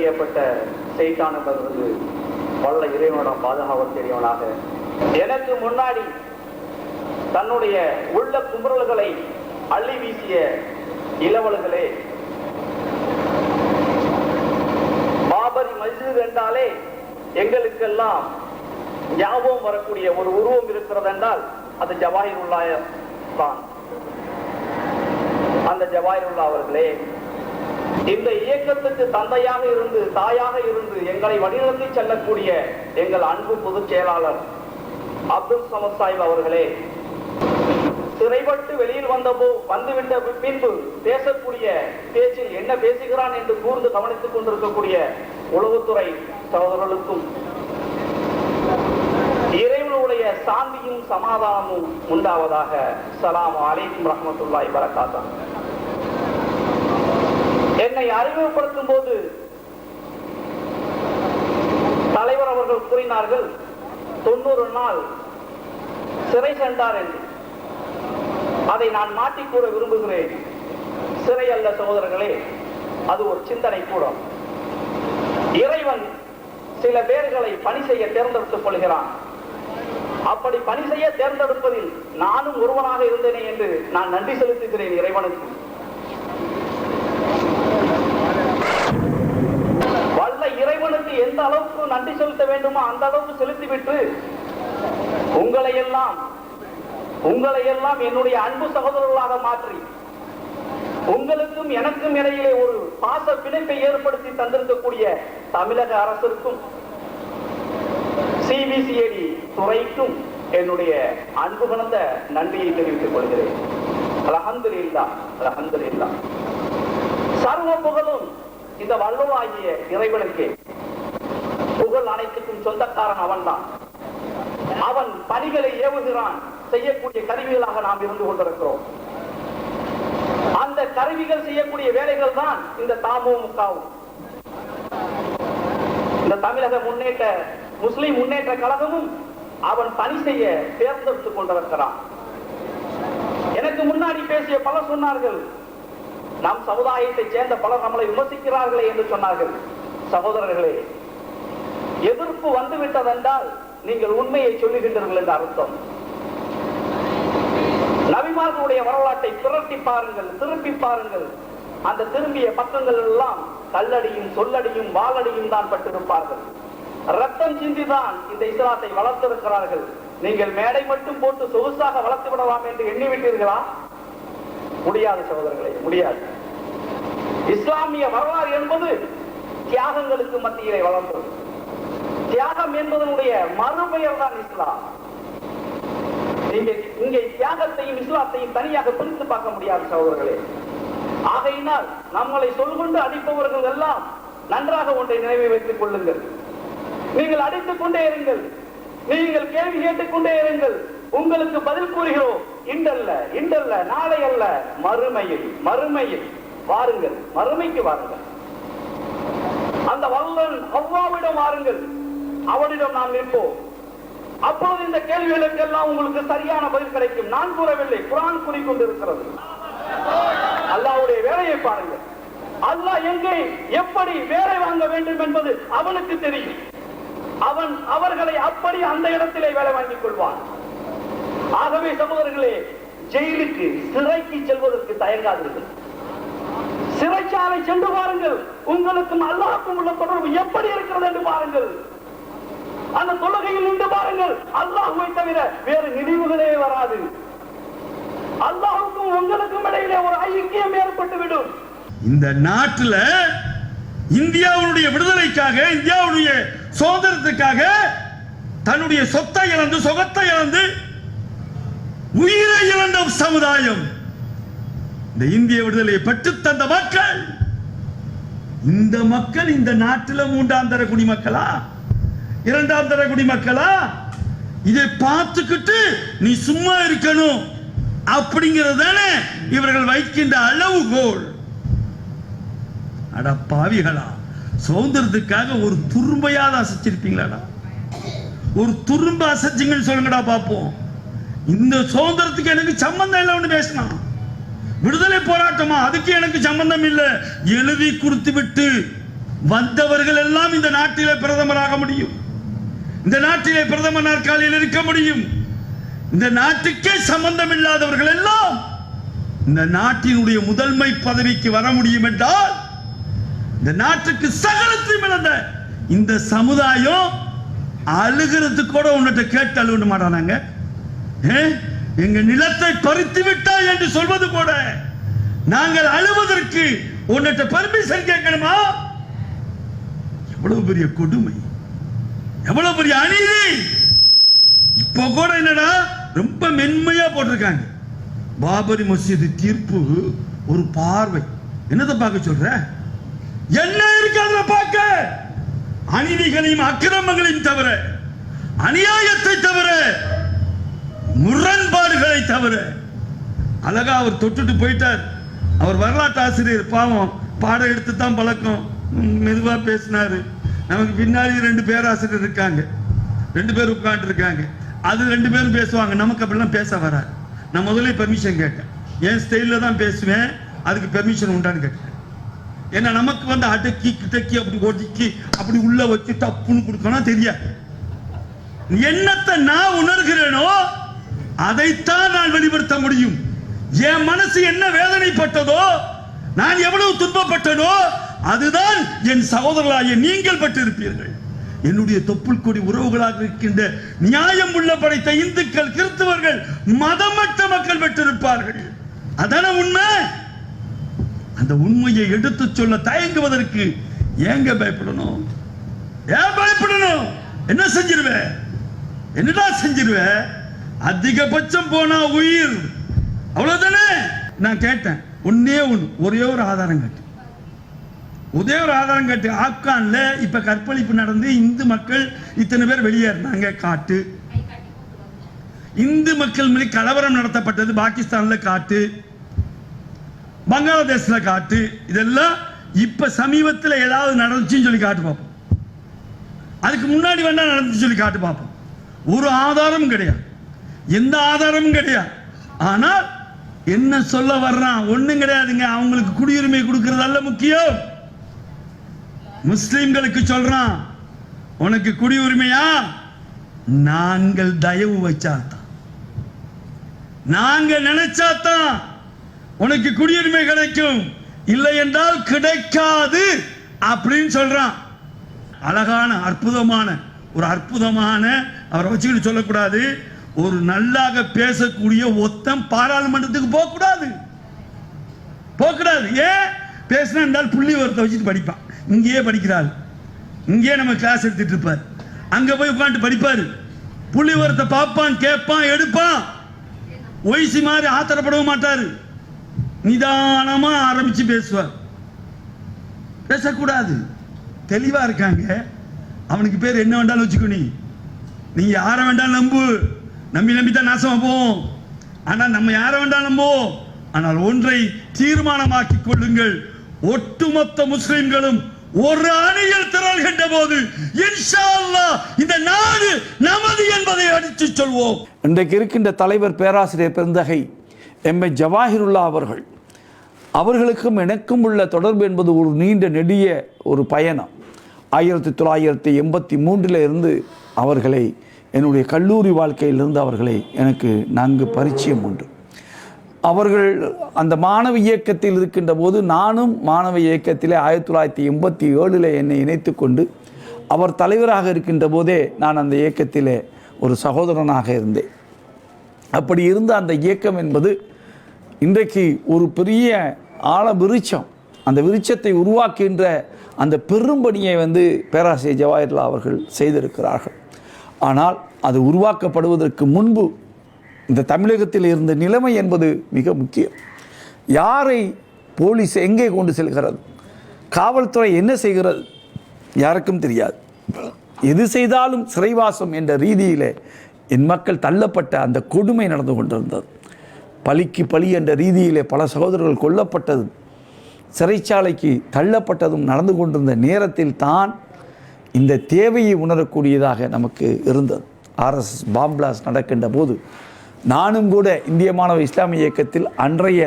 செய்யப்பட்ட கண்டறியப்பட்ட வந்து வல்ல இறைவனோட பாதுகாவல் தெரியவனாக எனக்கு முன்னாடி தன்னுடைய உள்ள குமுறல்களை அள்ளி வீசிய இளவல்களே பாபரி மஸ்ஜித் என்றாலே எங்களுக்கெல்லாம் ஞாபகம் வரக்கூடிய ஒரு உருவம் இருக்கிறது என்றால் அது ஜவாஹிருல்லாய தான். அந்த ஜவாஹிருல்லா அவர்களே இந்த இயக்கத்துக்கு தந்தையாக இருந்து தாயாக இருந்து எங்களை வழிநடத்தி செல்லக்கூடிய எங்கள் அன்பு பொதுச் செயலாளர் அப்துல் சமத் சாஹிப் அவர்களே சிறைப்பட்டு வெளியில் வந்தபோ வந்துவிட்ட பின்பு பேசக்கூடிய பேச்சில் என்ன பேசுகிறான் என்று கூர்ந்து கவனித்துக் கொண்டிருக்கக்கூடிய உளவுத்துறை சகோதரர்களுக்கும் இறைவனுடைய சாந்தியும் சமாதானமும் உண்டாவதாக. சலாம் அலைக்கும் ரஹமத்துல்லாய் வரகாத்தான் என்னை அறிமுகப்படுத்தும் போது தலைவர் அவர்கள் கூறினார்கள் தொண்ணூறு நாள் சிறை சென்றார் என்று அதை நான் மாற்றிக் கூற விரும்புகிறேன். சிறை அல்ல சகோதரர்களே அது ஒரு சிந்தனை கூடம் இறைவன் சில பேர்களை பணி செய்ய தேர்ந்தெடுத்துக் கொள்கிறான். அப்படி பணி செய்ய தேர்ந்தெடுப்பதில் நானும் ஒருவனாக இருந்தேனே என்று நான் நன்றி செலுத்துகிறேன் இறைவனுக்கு வல்ல இறைவனுக்கு எந்த அளவுக்கு நன்றி செலுத்த வேண்டுமோ அந்த அளவுக்கு செலுத்திவிட்டு உங்களை எல்லாம் உங்களை எல்லாம் என்னுடைய அன்பு சகோதரர்களாக மாற்றி உங்களுக்கும் எனக்கும் இடையிலே ஒரு பாச பிணைப்பை ஏற்படுத்தி தந்திருக்கக்கூடிய தமிழக அரசிற்கும் சிபிசிஐடி துறைக்கும் என்னுடைய அன்பு கலந்த நன்றியை தெரிவித்துக் கொள்கிறேன். அலகந்தில் இல்லா அலகந்தில் இல்லா சர்வ புகழும் இந்த வல்லவாகிய இறைவனுக்கு புகழ் அனைத்துக்கும் சொந்தக்காரன் அவன்தான். அவன் பணிகளை ஏவுகிறான் செய்யக்கூடிய கருவிகளாக நாம் இருந்து கொண்டிருக்கிறோம். அந்த கருவிகள் செய்யக்கூடிய வேலைகள் தான் இந்த தாமுமுகவும் இந்த தமிழக முன்னேற்ற முஸ்லிம் முன்னேற்ற கழகமும் அவன் பணி செய்ய தேர்ந்தெடுத்துக் கொண்டிருக்கிறான். எனக்கு முன்னாடி பேசிய பல சொன்னார்கள் நம் சமுதாயத்தை சேர்ந்த பலர் நம்மளை விமர்சிக்கிறார்களே என்று சொன்னார்கள். சகோதரர்களே எதிர்ப்பு வந்துவிட்டதென்றால் நீங்கள் உண்மையை சொல்லுகின்றீர்கள் என்று அர்த்தம். நபிமார்களுடைய வரலாற்றை திரட்டி பாருங்கள் திருப்பி பாருங்கள். அந்த திரும்பிய பக்கங்கள் எல்லாம் கல்லடியும் சொல்லடியும் வாளடியும் தான் பட்டிருப்பார்கள். ரத்தம் சிந்திதான் இந்த இஸ்லாத்தை வளர்த்திருக்கிறார்கள். நீங்கள் மேடை மட்டும் போட்டு சொகுசாக வளர்த்து விடலாம் என்று எண்ணிவிட்டீர்களா? முடியாது சகோதரர்களே முடியாது. இஸ்லாமிய வரலாறு என்பது தியாகங்களுக்கு மத்தியிலே வளர்ந்தது. தியாகம் என்பதனுடைய மறுபெயர் தான் இஸ்லாம். நீங்க இங்கே தியாகத்தையும் இஸ்லாத்தையும் தனியாக பிரித்து பார்க்க முடியாது சகோதரர்களே. ஆகையினால் நம்மளை சொல்கொண்டு அடிப்பவர்கள் எல்லாம் நன்றாக ஒன்றை நினைவில் வைத்துக் கொள்ளுங்கள். நீங்கள் அடித்துக் கொண்டே இருங்கள். நீங்கள் கேள்வி கேட்டுக் கொண்டே இருங்கள். உங்களுக்கு பதில் கூறுகிறோம். இன்றல்ல இன்றல்ல நாளை அல்ல மறுமையில் மறுமையில். வாருங்கள் மறுமைக்கு வாருங்கள். அந்த வல்லன் அவ்வாவிடம் வாருங்கள். அவனிடம் நாம் நிற்போம். அப்போது இந்த கேள்விகளுக்கு எல்லாம் உங்களுக்கு சரியான பதில் கிடைக்கும். நான் கூறவில்லை குரான் கூறிக்கொண்டிருக்கிறது. அல்லாவுடைய வேலையை பாருங்கள். அல்லாஹ் எங்கே எப்படி வேலை வாங்க வேண்டும் என்பது அவனுக்கு தெரியும். அவன் அவர்களை அப்படி அந்த இடத்திலே வேலை வாங்கிக் கொள்வான். ஆகவே சகோதரர்களே ஜெயிலுக்கு சிறைக்கு செல்வதற்கு தயங்காதீர்கள். சிறைச்சாலை சென்று பாருங்கள். உங்களுக்கும் அல்லாஹ்க்கும் உள்ள தொடர்பு எப்படி இருக்கிறது என்று பாருங்கள். அந்த தொழுகையில் நின்று பாருங்கள். அல்லாஹுவை தவிர வேறு நினைவுகளே வராது. அல்லாஹுக்கும் உங்களுக்கும் இடையிலே ஒரு ஐக்கியம் ஏற்பட்டு விடும் இந்த நாட்டுல இந்தியாவுடைய விடுதலைக்காக இந்தியாவுடைய சுதந்திரத்துக்காக தன்னுடைய சொத்தை இழந்து சொகத்தை இழந்து உயிரை இழந்த சமுதாயம். இந்த இந்திய விடுதலையை பெற்று தந்த மக்கள் இந்த மக்கள் இந்த நாட்டில் மூன்றாம் தர குடிமக்களா? இரண்டாம் தர குடிமக்களா? இதை பார்த்துக்கிட்டு நீ சும்மா இருக்கணும் அப்படிங்கிறது தானே இவர்கள் வைக்கின்ற அளவுகோல். அட பாவிகளா சுதந்திரத்துக்காக ஒரு துரும்பையாவது அசைச்சிருப்பீங்களாடா? ஒரு துரும்ப அசைச்சிங்கன்னு சொல்லுங்கடா பார்ப்போம் இந்த சுதந்திரத்துக்கு எனக்கு சம்பந்தம் இல்லை ஒன்று பேசினான் விடுதலை போராட்டமா? அதுக்கு எனக்கு சம்பந்தம் இல்லை. எழுதி கொடுத்து விட்டு வந்தவர்கள் எல்லாம் இந்த நாட்டிலே பிரதமராக முடியும். இந்த நாட்டிலே பிரதமர் நாற்காலியில் இருக்க முடியும். இந்த நாட்டுக்கே சம்பந்தம் இல்லாதவர்கள் எல்லாம் இந்த நாட்டினுடைய முதன்மை பதவிக்கு வர முடியும் என்றால் இந்த நாட்டுக்கு சகலத்தையும் இழந்த இந்த சமுதாயம் அழுகிறதுக்கு கூட உன்னிட்ட கேட்டு அழுக மாட்டானாங்க எங்க நிலத்தை பறித்து விட்டாய் என்று சொல்வது கூட நாங்கள் அழுவதற்கு உன்னிட்ட பர்மிஷன் கேட்கணுமா? எவ்வளவு பெரிய கொடுமை. எவ்வளவு பெரிய அநீதி. இப்ப கூட என்னடா? ரொம்ப மென்மையா போட்டிருக்காங்க. பாபரி மசீது தீர்ப்பு ஒரு பார்வை. என்னத்தை பார்க்க சொல்ற? என்ன இருக்கு அதுல பார்க்க? அநீதிகளையும் அக்கிரமங்களையும் தவிர அநியாயத்தை தவிர தவிர அழகா அவர் தொட்டுட்டு போயிட்டார். அவர் வரலாற்று ஆசிரியர் பாவம். பாடம் எடுத்து தான் பழக்கம். மெதுவாக மெதுவா பேசினாரு. நமக்கு பின்னாடி ரெண்டு பேராசிரியர் இருக்காங்க. ரெண்டு பேர் உட்கார்ந்து இருக்காங்க அது ரெண்டு பேரும் பேசுவாங்க. நமக்கு அப்படிலாம் பேச வராது. நான் முதல்ல பெர்மிஷன் கேட்டேன். என் ஸ்டைலில் தான் பேசுவேன். அதுக்கு பெர்மிஷன் உண்டான்னு கேட்டேன். ஏன்னா நமக்கு வந்து அடக்கி கிட்டக்கி அப்படி ஒதுக்கி அப்படி உள்ள வச்சு தப்புன்னு கொடுக்கணும் தெரியாது. என்னத்தை நான் உணர்கிறேனோ அதைத்தான் நான் வெளிப்படுத்த முடியும். என் மனசு என்ன வேதனைப்பட்டதோ நான் எவ்வளவு துன்பப்பட்டனோ அதுதான் என் சகோதரர்களாகிய நீங்கள் பட்டிருப்பீர்கள். என்னுடைய தொப்புள் கொடி உறவுகளாக இருக்கின்ற நியாயம் உள்ள படைத்த இந்துக்கள் கிறிஸ்தவர்கள் மதமற்ற மக்கள் பெற்றிருப்பார்கள். அதான உண்மை? அந்த உண்மையை எடுத்துச் சொல்ல தயங்குவதற்கு ஏங்க பயப்படணும்? ஏன் பயப்படணும்? என்ன செஞ்சிருவேன் என்னடா செஞ்சிருவேன் அதிகபட்சம் போனா உயிர். அவ்வளவுதானே? நான் கேட்டேன். ஒன்னே ஒண்ணு. ஒரே ஒரு ஆதாரம் கட்டு ஒரே ஒரு ஆதாரம் கட்டு ஆப்கான்ல இப்ப கற்பழிப்பு நடந்து இந்து மக்கள் இத்தனை பேர் வெளியேறினாங்க. காட்டு. இந்து மக்கள் மீது கலவரம் நடத்தப்பட்டது பாகிஸ்தான்ல காட்டு. பங்களாதேஷ்ல காட்டு. இதெல்லாம் இப்ப சமீபத்தில் ஏதாவது நடந்துச்சுன்னு சொல்லி காட்டு பார்ப்போம் அதுக்கு முன்னாடி வேண்டாம் நடந்துச்சு சொல்லி காட்டு பார்ப்போம் ஒரு ஆதாரமும் கிடையாது. எந்த ஆதாரமும் கிடையாது. ஆனால் என்ன சொல்ல வர்றான்? ஒண்ணும் கிடையாதுங்க. அவங்களுக்கு குடியுரிமை கொடுக்கறதல்ல முக்கியம். முஸ்லிம்களுக்கு சொல்றான் உனக்கு குடியுரிமையா? நாங்கள் தயவு வச்சாதான் நாங்க நினைச்சாதான் உனக்கு குடியுரிமை கிடைக்கும். இல்லை என்றால் கிடைக்காது. அப்படின்னு சொல்றான். அழகான அற்புதமான ஒரு அற்புதமான அவரை வச்சுக்கிட்டு சொல்லக்கூடாது. ஒரு நல்லாக பேசக்கூடிய ஒத்தம் பாராளுமன்றத்துக்கு போகக்கூடாது. போகக்கூடாது. ஏன்? பேசினா என்றால் புள்ளி ஒருத்த வச்சுட்டு படிப்பான். இங்கேயே படிக்கிறாள். இங்கேயே நம்ம கிளாஸ் எடுத்துட்டு இருப்பார். அங்கே போய் உட்காந்து படிப்பார். புள்ளி ஒருத்த பார்ப்பான் கேட்பான் எடுப்பான். ஒய்சி மாதிரி ஆத்திரப்படவும் மாட்டார். நிதானமாக ஆரம்பித்து பேசுவார். பேசக்கூடாது. தெளிவாக இருக்காங்க. அவனுக்கு பேர் என்ன வேண்டாலும் வச்சுக்கோ நீ. நீ யாரை வேண்டாம் நம்பு. நம்பி நம்பி தான் நாசமா போவோம். ஆனால் நம்ம யாரை வேண்டாம் நம்புவோம்? ஆனால் ஒன்றை தீர்மானமாக்கி கொள்ளுங்கள். ஒட்டுமொத்த முஸ்லிம்களும் ஒரு அணியில் திரள்கின்ற போது இன்ஷா அல்லாஹ் இந்த நாடு நமது என்பதை அடித்து சொல்வோம். இன்றைக்கு இருக்கின்ற தலைவர் பேராசிரியர் பெருந்தகை எம். ஏ. ஜவாஹிருல்லா அவர்கள். அவர்களுக்கும் எனக்கும் உள்ள தொடர்பு என்பது ஒரு நீண்ட நெடிய ஒரு பயணம். ஆயிரத்தி தொள்ளாயிரத்தி எண்பத்தி மூன்றில் இருந்து அவர்களை என்னுடைய கல்லூரி வாழ்க்கையிலிருந்து அவர்களை எனக்கு நன்கு பரிச்சயம் உண்டு. அவர்கள் அந்த மாணவ இயக்கத்தில் இருக்கின்ற போது நானும் மாணவ இயக்கத்திலே ஆயிரத்தி தொள்ளாயிரத்தி எண்பத்தி ஏழில் என்னை இணைத்து கொண்டு அவர் தலைவராக இருக்கின்ற போதே நான் அந்த இயக்கத்திலே ஒரு சகோதரனாக இருந்தேன். அப்படி இருந்த அந்த இயக்கம் என்பது இன்றைக்கு ஒரு பெரிய ஆழ விருச்சம் அந்த விருச்சத்தை உருவாக்குகின்ற அந்த பெரும்பணியை வந்து பேராசிரியர் ஜவாஹர்லா அவர்கள் செய்திருக்கிறார்கள். ஆனால் அது உருவாக்கப்படுவதற்கு முன்பு இந்த தமிழகத்தில் இருந்த நிலைமை என்பது மிக முக்கியம். யாரை போலீஸ் எங்கே கொண்டு செல்கிறது? காவல்துறை என்ன செய்கிறது? யாருக்கும் தெரியாது. எது செய்தாலும் சிறைவாசம் என்ற ரீதியிலே என் மக்கள் தள்ளப்பட்ட அந்த கொடுமை நடந்து கொண்டிருந்தது. பலிக்கு பலி என்ற ரீதியிலே பல சகோதரர்கள் கொல்லப்பட்டதும் சிறைச்சாலைக்கு தள்ளப்பட்டதும் நடந்து கொண்டிருந்த நேரத்தில் தான் இந்த தேவையை உணரக்கூடியதாக நமக்கு இருந்தது. ஆர்எஸ்எஸ் பாம்பிளாஸ் நடக்கின்ற போது நானும் கூட இந்திய மாணவ இஸ்லாமிய இயக்கத்தில் அன்றைய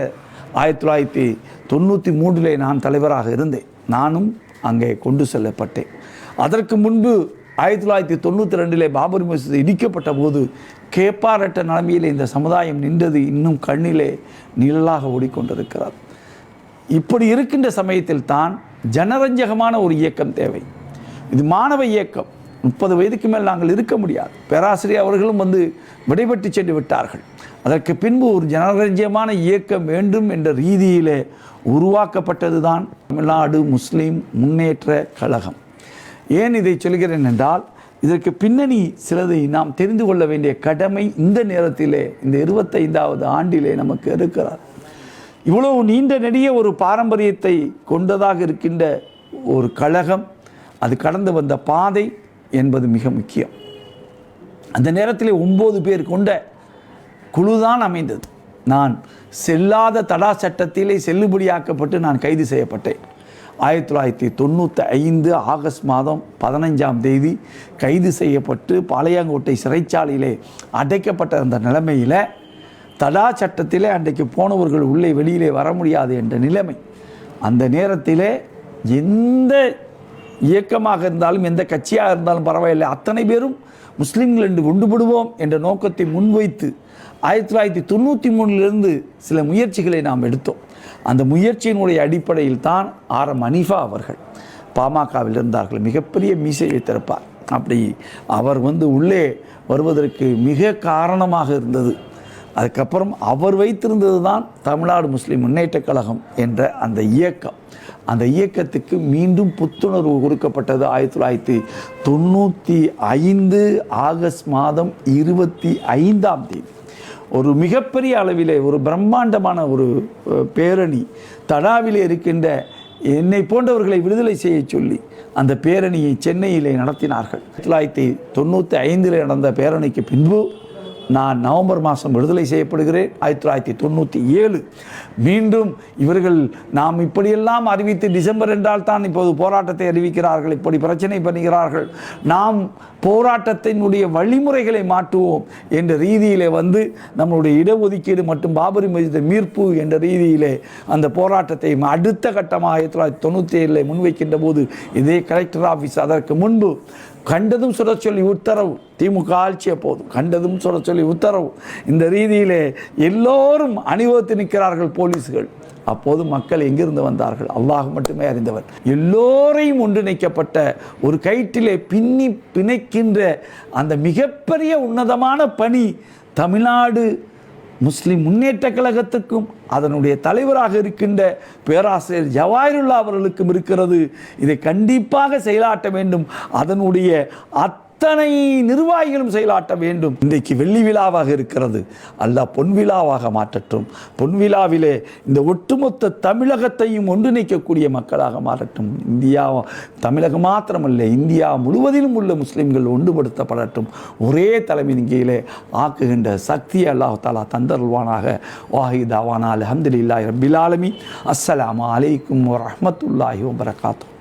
ஆயிரத்தி தொள்ளாயிரத்தி தொண்ணூற்றி மூன்றிலே நான் தலைவராக இருந்தேன். நானும் அங்கே கொண்டு செல்லப்பட்டேன். அதற்கு முன்பு ஆயிரத்தி தொள்ளாயிரத்தி தொண்ணூற்றி ரெண்டிலே பாபரி மசூதி இடிக்கப்பட்ட போது கேப்பாரட்ட நிலைமையில் இந்த சமுதாயம் நின்றது இன்னும் கண்ணிலே நிழலாக ஓடிக்கொண்டிருக்கிறார் இப்படி இருக்கின்ற சமயத்தில் தான் ஜனரஞ்சகமான ஒரு இயக்கம் தேவை. இது மாணவ இயக்கம். முப்பது வயதுக்கு மேல் நாங்கள் இருக்க முடியாது. பேராசிரியர் அவர்களும் வந்து விடைபெற்று சென்று விட்டார்கள். அதற்கு பின்பு ஒரு ஜனரஞ்சியமான இயக்கம் வேண்டும் என்ற ரீதியிலே உருவாக்கப்பட்டது தான் தமிழ்நாடு முஸ்லீம் முன்னேற்ற கழகம். ஏன் இதை சொல்கிறேன் என்றால் இதற்கு பின்னணி சிலதை நாம் தெரிந்து கொள்ள வேண்டிய கடமை இந்த நேரத்திலே இந்த இருபத்தைந்தாவது ஆண்டிலே நமக்கு இருக்கிறார். இவ்வளவு நீண்ட நெடிய ஒரு பாரம்பரியத்தை கொண்டதாக இருக்கின்ற ஒரு கழகம் அது கடந்து வந்த பாதை என்பது மிக முக்கியம். அந்த நேரத்தில் ஒம்பது பேர் கொண்ட குழுதான் அமைந்தது. நான் செல்லாத தடா சட்டத்திலே செல்லுபடியாக்கப்பட்டு நான் கைது செய்யப்பட்டேன். ஆயிரத்தி தொள்ளாயிரத்தி தொண்ணூற்றி ஐந்து ஆகஸ்ட் மாதம் பதினைஞ்சாம் தேதி கைது செய்யப்பட்டு பாளையங்கோட்டை சிறைச்சாலையிலே அடைக்கப்பட்ட அந்த நிலைமையில் தடா சட்டத்திலே அன்றைக்கு போனவர்கள் உள்ளே வெளியிலே வர முடியாது என்ற நிலைமை. அந்த நேரத்திலே எந்த இயக்கமாக இருந்தாலும் எந்த கட்சியாக இருந்தாலும் பரவாயில்லை. அத்தனை பேரும் முஸ்லீம்கள் என்று ஒன்றுபடுவோம் என்ற நோக்கத்தை முன்வைத்து ஆயிரத்தி தொள்ளாயிரத்தி தொண்ணூற்றி மூணுலேருந்து சில முயற்சிகளை நாம் எடுத்தோம். அந்த முயற்சியினுடைய அடிப்படையில் தான் ஆர் எம் அனிஃபா அவர்கள் பாமகவில் இருந்தார்கள். மிகப்பெரிய மீசை வைத்திருப்பார் அப்படி அவர் வந்து உள்ளே வருவதற்கு மிக காரணமாக இருந்தது. அதுக்கப்புறம் அவர் வைத்திருந்தது தான் தமிழ்நாடு முஸ்லீம் முன்னேற்றக் கழகம் என்ற அந்த இயக்கம். அந்த இயக்கத்துக்கு மீண்டும் புத்துணர்வு கொடுக்கப்பட்டது ஆயிரத்தி தொள்ளாயிரத்தி தொண்ணூற்றி ஐந்து ஆகஸ்ட் மாதம் இருபத்தி ஐந்தாம் தேதி. ஒரு மிகப்பெரிய அளவிலே ஒரு பிரம்மாண்டமான ஒரு பேரணி தடாவிலே இருக்கின்ற என்னை போன்றவர்களை விடுதலை செய்ய சொல்லி அந்த பேரணியை சென்னையிலே நடத்தினார்கள். ஆயிரத்தி தொள்ளாயிரத்தி தொண்ணூற்றி ஐந்தில் நடந்த பேரணிக்கு பின்பு நான் நவம்பர் மாதம் விடுதலை செய்யப்படுகிறேன். ஆயிரத்தி தொள்ளாயிரத்தி தொண்ணூற்றி ஏழு. மீண்டும் இவர்கள் நாம் இப்படியெல்லாம் அறிவித்து டிசம்பர் என்றால் தான் இப்போது போராட்டத்தை அறிவிக்கிறார்கள் இப்படி பிரச்சனை பண்ணுகிறார்கள். நாம் போராட்டத்தினுடைய வழிமுறைகளை மாற்றுவோம் என்ற ரீதியிலே வந்து நம்மளுடைய இடஒதுக்கீடு மற்றும் பாபரி மஜித மீட்பு என்ற ரீதியிலே அந்த போராட்டத்தை அடுத்த கட்டமாக ஆயிரத்தி தொள்ளாயிரத்தி தொண்ணூற்றி ஏழில் முன்வைக்கின்ற போது இதே கலெக்டர் ஆஃபீஸ் அதற்கு முன்பு கண்டதும் சுட சொல்லி உத்தரவு. திமுக ஆட்சியை போதும். கண்டதும் சுட சொல்லி உத்தரவு. இந்த ரீதியிலே எல்லோரும் அணிவகுத்து நிற்கிறார்கள் போலீஸ்கள். அப்போது மக்கள் எங்கிருந்து வந்தார்கள்? அல்லாஹ் மட்டுமே அறிந்தவர். எல்லோரையும் ஒன்றிணைக்கப்பட்ட ஒரு கயிற்றிலே பின்னி பிணைக்கின்ற அந்த மிகப்பெரிய உன்னதமான பணி தமிழ்நாடு முஸ்லிம் முன்னேற்ற கழகத்துக்கும் அதனுடைய தலைவராக இருக்கின்ற பேராசிரியர் ஜவாஹிருல்லா அவர்களுக்கும் இருக்கிறது. இதை கண்டிப்பாக செயலாட்ட வேண்டும். அதனுடைய அத்தனை நிர்வாகிகளும் செயலாட்ட வேண்டும். இன்றைக்கு வெள்ளி விழாவாக இருக்கிறது. அல்லாஹ் பொன் விழாவாக மாற்றட்டும். பொன் விழாவிலே இந்த ஒட்டுமொத்த தமிழகத்தையும் ஒன்றிணைக்கக்கூடிய மக்களாக மாறட்டும். இந்தியா தமிழகம் மாத்திரமல்ல இந்தியா முழுவதிலும் உள்ள முஸ்லீம்கள் ஒன்றுபடுத்தப்படட்டும். ஒரே தலைமையின் கீழே ஆக்குகின்ற சக்தியை அல்லாஹ் தாலா தந்தருள்வானாக. வாஹி தாவானா அலமதுல்லாஹி ரபிலாலமி ஆலமீன். அலைக்கும் வரமத்துல்லாஹி வபரகாத்துஹு